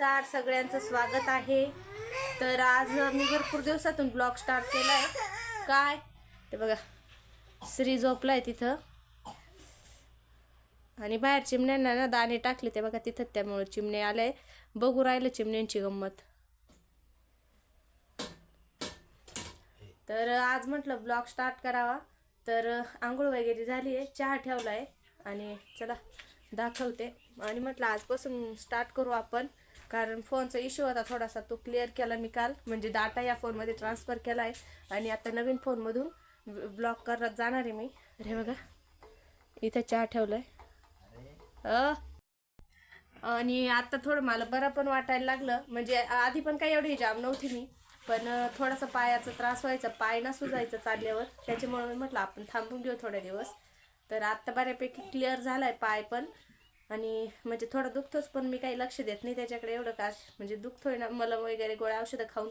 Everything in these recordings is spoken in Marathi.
नमस्कार सगळ्यांचं स्वागत आहे. तर आज मी भरपूर दिवसातून ब्लॉग स्टार्ट केला आहे काय? ते बघा श्री झोपलाय तिथं. आणि बाहेर चिमण्यांना ना दाणे टाकले ते बघा तिथं त्यामुळे चिमणे आले बघू राहिलं चिमण्यांची गंमत. तर आज म्हटलं ब्लॉग स्टार्ट करावा. तर आंघोळ वगैरे झाली आहे चहा ठेवला आहे आणि चला दाखवते. आणि म्हटलं आजपासून स्टार्ट करू आपण. कारण फोनचा इश्यू होता थोडासा. तो क्लिअर केला मी काल. म्हणजे डाटा या फोनमध्ये ट्रान्सफर केला आहे आणि आता नवीन फोनमधून ब्लॉक करत जाणार आहे मी. अरे बघा. इथं चहा ठेवला आहे आणि आता थोडं मला बरं पण वाटायला लागलं. म्हणजे आधी पण काही एवढी जाम नव्हती मी. पण थोडासा पायाचा त्रास व्हायचा. पाय ना सुजायचं चालल्यावर. त्याच्यामुळे मी म्हटलं आपण थांबून घेऊ थोडे दिवस. तर आत्ता बऱ्यापैकी क्लिअर झालाय पाय पण. आणि म्हणजे थोडं दुखतोच पण मी काही लक्ष देत नाही त्याच्याकडे एवढं का म्हणजे दुखतोय ना मलम वगैरे गोळ्या औषधं खाऊन.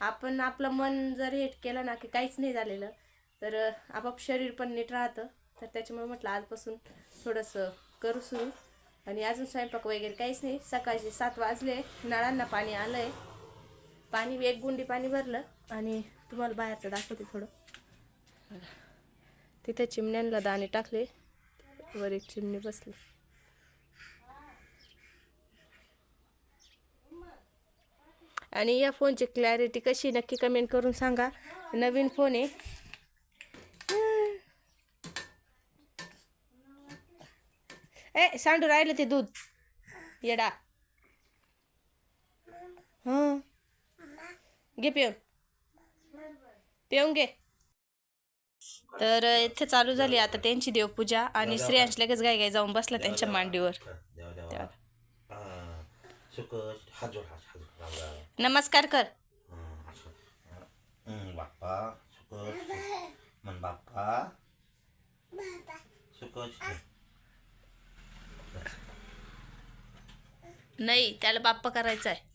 आपण आपलं मन जर हेट केलं ना की काहीच नाही झालेलं तर आपाप शरीर पण नीट राहतं. तर त्याच्यामुळे म्हटलं आजपासून थोडंसं करू सुरू. आणि अजून स्वयंपाक वगैरे काहीच नाही. सकाळचे सात वाजले नळांना पाणी आलं आहे पाणी एक गुंडी पाणी भरलं आणि तुम्हाला बाहेरचं दाखवते थोडं. तिथे चिमण्यांना दाणे टाकले वर एक चिमणी बसली. आणि या फोनची क्लॅरिटी कशी नक्की कमेंट करून सांगा. नवीन फोन आहे. ए सांडू राहिलं ते दूध. येडा. हां. घे पिऊन. पिऊन घे. तर इथे चालू झाली आता त्यांची देवपूजा आणि श्रेयांश लगेच गाय गाय जाऊन बसला त्यांच्या मांडीवर. हात जोड हात हात जोड राम राम. नमस्कार कर. हं. हं, बाप्पा बाप्पा. नाही त्याला बाप्पा करायचा आहे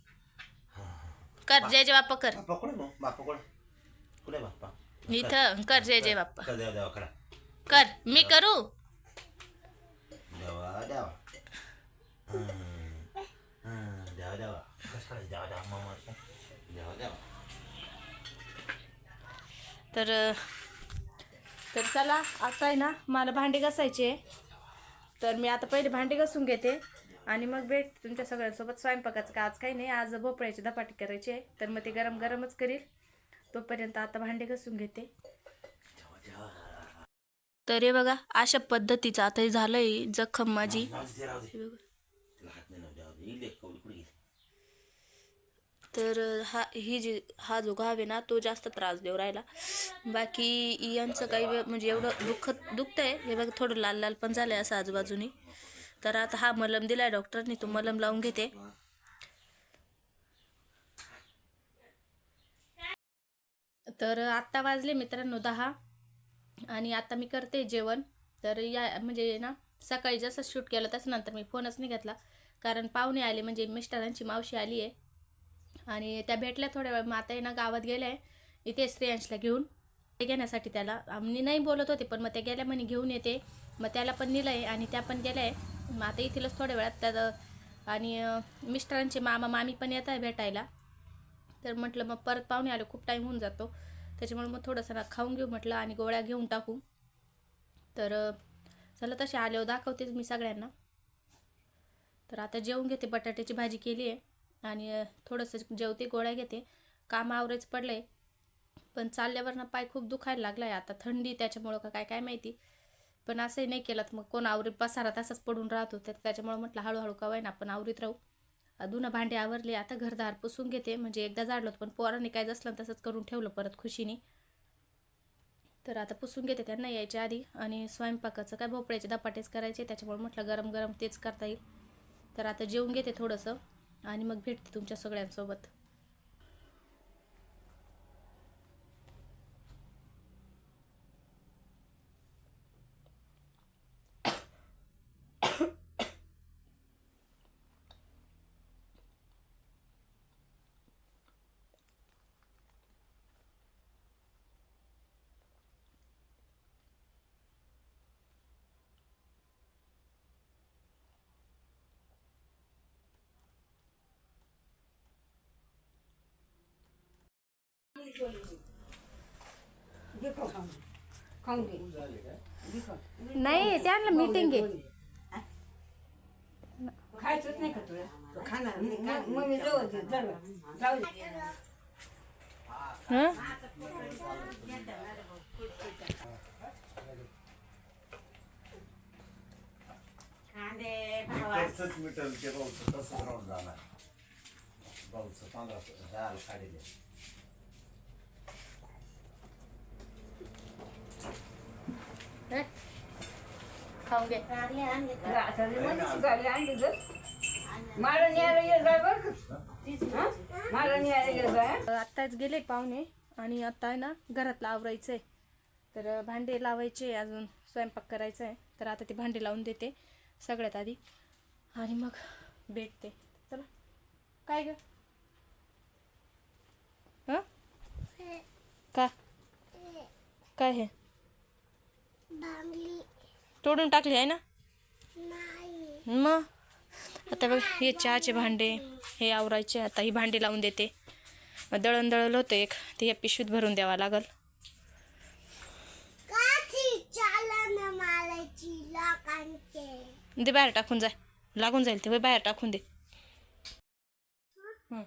कर जय जय बाप्पा कर. बाप्पा कुठे मग बाप्पा कुठे? कुठे बाप्पा? इथं कर. जय जय बाप्पा. कर देवा देवा करा. कर मी करू? देवा देवा. हं, कसं करायचं मामा तर तर चला आता आहे ना मला भांडी घासायचे तर मी आता पहिले भांडी घासून घेते. आणि मग भेट तुमच्या सगळ्यांसोबत स्वयंपाकाचं का आज काही नाही आज भोपळ्याची धपाटी करायची आहे. तर मग ते गरम गरमच करील. तोपर्यंत आता भांडी घासून घेते. तर हे बघा अशा पद्धतीचं आता हे झालंय जखम माझी. तर हा ही जी हा जो घाव आहे ना तो जास्त त्रास देऊ राहिला. बाकी यांचं काही म्हणजे एवढं दुःखत आहे हे बघा थोडं लाल लाल पण झालं आहे असं आजूबाजूनी. तर आता हा मलम दिलाय डॉक्टरनी तो मलम लावून घेते. तर आत्ता वाजले मित्रांनो दहा. आणि आता मी करते जेवण. तर या म्हणजे ना सकाळी जसं शूट केलं तसं नंतर मी फोनच नाही घेतला. कारण पाहुणे आले म्हणजे मिस्टरांची मावशी आली आहे आणि त्या भेटल्या थोड्या वेळ. मग आता आहे ना गावात गेल्या. आहे इथे श्रेयांशला घेऊन. ते घेण्यासाठी त्याला आम्ही नाही बोलत होते पण मग ते गेल्या म्हणे घेऊन येते. मग त्याला पण नेलं आहे आणि त्या पण गेल्या. आहे मग आता इथेच थोड्या वेळात त्या आणि मिस्टरांचे मामा मामी पण येत आहे भेटायला. तर म्हटलं मग परत पाहुणे आले खूप टाईम होऊन जातो. त्याच्यामुळे मग थोडंसं ना खाऊन घेऊ म्हटलं आणि गोळ्या घेऊन टाकू. तर चला तसे आल्यावर दाखवतेच मी सगळ्यांना. तर आता जेवून घेते बटाट्याची भाजी केली आहे. आणि थोडंसं जेवते गोळ्या घेते. काम आवरेच पडलं आहे पण चालल्यावर ना पाय खूप दुखायला लागला आहे आता थंडी त्याच्यामुळं का काय काय माहिती. पण असंही नाही केलं तर मग कोण आवरीत पसारा तसाच पडून राहतो. तर त्याच्यामुळं म्हटलं हळूहळू का ना आपण आवरीत राहू. अजून भांडे आवरले. आता घरदार पुसून घेते. म्हणजे एकदा जाडलं होतं पण पोरांनी काय जसलं तसंच करून ठेवलं परत खुशीने. तर आता पुसून घेते त्यांना यायच्या आधी. आणि स्वयंपाकाचं काय भोपळ्याचे दपाटेच करायचे. त्याच्यामुळे म्हटलं गरम गरम तेच करता येईल. तर आता जेवून घेते थोडंसं. आणि मग भेटते तुमच्या सगळ्यांसोबत. नाही त्यांना मीटिंग आहे खायचंच नाही का तुला तू खाणार नाही? मग मी जाऊ दे, जाऊ दे. जाऊ दे. हं? तसंच मिटल ते भाऊचं तसंच राहून जाणार भाऊचं पंधरा झालं काढले हं? खाऊन घे आता रे मग गाडी आणली गं. मला न्यायला ये जाय बरं का हं? मला न्यायला ये जाय आत्ताच गेले पाहुणे आणि आता आहे ना घरातलं आवरायचं आहे तर भांडे लावायचे अजून स्वयंपाक करायचा आहे. तर आता ती भांडे लावून देते सगळ्यात आधी. आणि मग भेटते. चला. काय ग? हं? का? काय हे? तोडून टाकली आहे ना? मग? आता बघ हे चहाचे भांडे हे आवरायचे आता ही भांडी लावून देते. मग दळण दळलं होतं एक ते या पिशवीत भरून द्यावा लागल. दे बाहेर टाकून जाय लागून जाईल ते बाहेर टाकून दे. हं.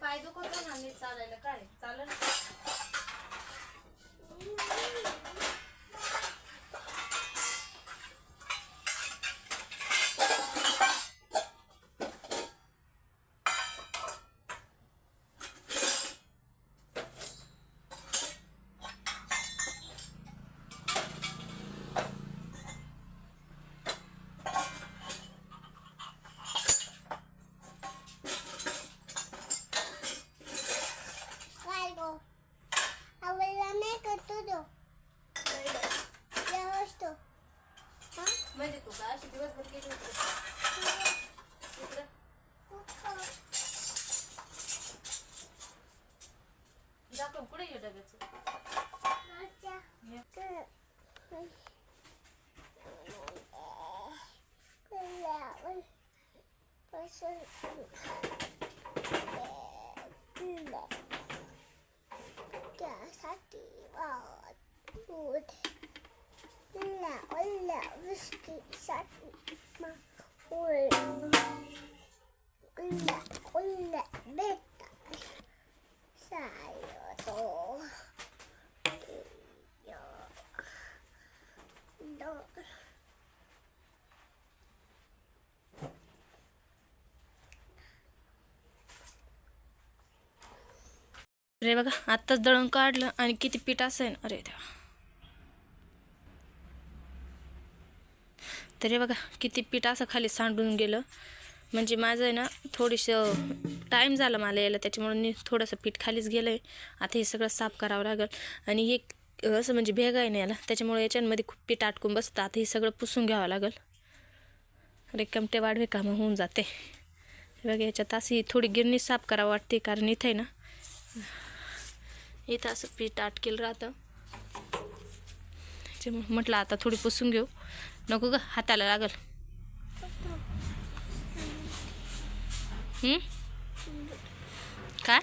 पाय ना चालायला. काय? चालेल उल्ल्या वृष्टीसाठी उल्ल्या उल्ल्या बेटा बघा आत्ताच दळण काढलं आणि किती पीठ असेल. अरे देवा. तरी बघा किती पीठ असं खाली सांडून गेलं. म्हणजे माझं आहे ना थोडीसं टाईम झाला मला यायला त्याच्यामुळे मी थोडंसं पीठ खालीच गेलं आहे आता हे सगळं साफ करावं लागेल. आणि हे असं म्हणजे भेगा आहे ना याला त्याच्यामुळे याच्यामध्ये खूप पीठ अटकून बसतं. आता हे सगळं पुसून घ्यावं लागेल. रिकामटे वाढवे कामं होऊन जाते. बघा याच्यात अशी थोडी गिरणी साफ करावं वाटते कारण इथं आहे ना इथं असं पीठ आटकेल राहतं. म्हटलं आता थोडी पुसून घेऊ. नको ग हाताला लागल. काय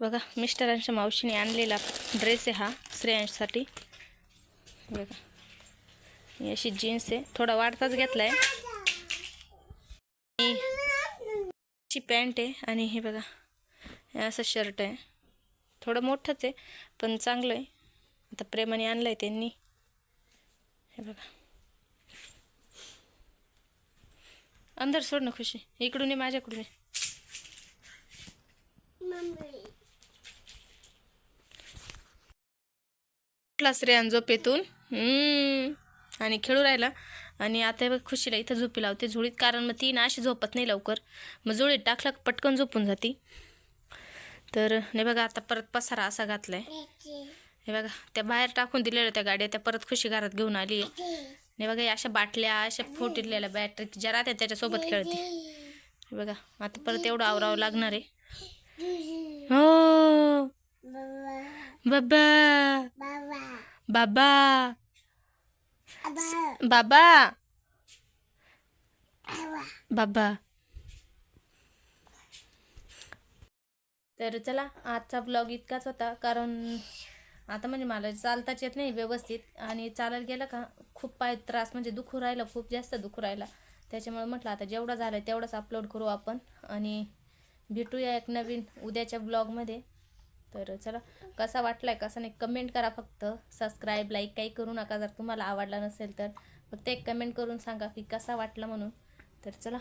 बघा मिस्टरांच्या मावशीने आणलेला ड्रेस आहे हा स्त्रियांसाठी बघा. ही अशी जीन्स आहे. थोडा वाढताच घेतला आहे ची पॅन्ट आहे आणि हे बघा असं शर्ट आहे. थोडं मोठंच आहे पण चांगलं आहे. आता प्रेमाने आणलं आहे त्यांनी. हे बघा. अंदर सोड ना खुशी. इकडून ये माझ्याकडून ये. उठला श्रेयान झोपेतून? आणि खेळू राहिला. आणि आता बघ खुशीला इथं झोपी लावते. झोळीत कारण मग ती ना अशी झोपत नाही लवकर. मग झोळीत टाकला पटकन झोपून जाती. तर नाही बघा आता परत पसारा असा घातलाय. हे बघा त्या बाहेर टाकून दिलेल्या त्या गाड्या त्या परत खुशी घरात घेऊन आली. हे बघा अशा बाटल्या अशा फुटलेल्या बॅटरी ज्या राहत्या त्याच्यासोबत खेळते. हे बघा आता परत एवढं आवरावं लागणार आहे. हो. बाबा. बाबा. बाबा. बाबा. तर चला आजचा ब्लॉग इतकाच होता कारण आता म्हणजे मला चालताच येत नाही व्यवस्थित. आणि चालायला गेलं का खूप पाय त्रास म्हणजे दुखू राहिला खूप जास्त दुखू राहिला. त्याच्यामुळे म्हटलं आता जेवढा झालं तेवढंच अपलोड करू आपण. आणि भेटूया एक नवीन उद्याच्या ब्लॉगमध्ये तर चला कसा वाटला आहे कसा नाही कमेंट करा फक्त. सबस्क्राईब लाईक काही करू नका जर तुम्हाला आवडला नसेल तर. फक्त एक कमेंट करून सांगा की कसा वाटला म्हणून. तर चला.